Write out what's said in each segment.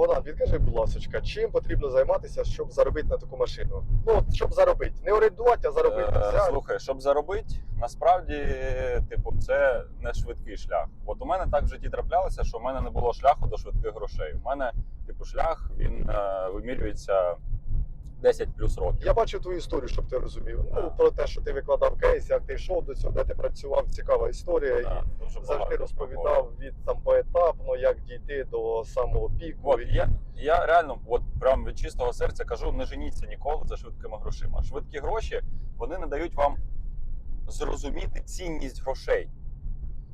Богдан, відкажи, будь ласка, чим потрібно займатися, щоб заробити на таку машину? Ну, щоб заробити. Не орендувати, а заробити. Е, Слухай, щоб заробити, насправді, типу, це не швидкий шлях. От у мене так в житті траплялося, що в мене не було шляху до швидких грошей. У мене, типу, шлях він е, вимірюється 10 плюс років. Я бачив твою історію, щоб ти розумів. Ну, про те, що ти викладав кейс, як ти йшов до цього, де ти працював, цікава історія. Да, і завжди розповідав від там поетапно, як дійти до самого піку. От, я, я реально, от прям від чистого серця кажу, не женіться ніколи за швидкими грошима. Швидкі гроші вони не дають вам зрозуміти цінність грошей.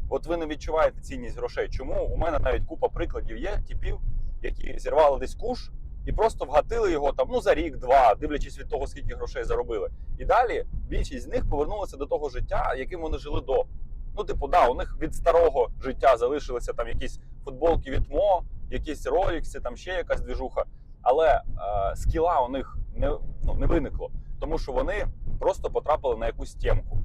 От ви не відчуваєте цінність грошей. Чому у мене навіть купа прикладів є типів, які зірвали десь куш і просто вгатили його там ну за рік-два, дивлячись від того, скільки грошей заробили. І далі більшість з них повернулася до того життя, яким вони жили до. Ну, типу, да, у них від старого життя залишилися там якісь футболки від МО, якісь ролікси, там ще якась двіжуха. Але е, скіла у них не, ну, не виникло, тому що вони просто потрапили на якусь темку.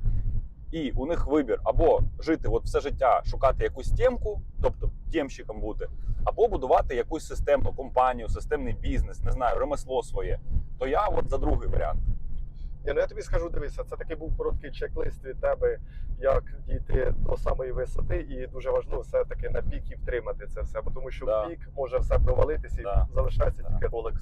І у них вибір або жити от все життя, шукати якусь темку, тобто тємщиком бути, або будувати якусь системну компанію, системний бізнес, не знаю, ремесло своє. То я от за другий варіант. Ні, ну я тобі скажу, дивися, це такий був короткий чек-лист від тебе, як дійти до самої висоти, і дуже важливо все-таки на піки втримати це все, бо тому що Да. в пік може все провалитися і Да. залишається Да. тільки Rolex.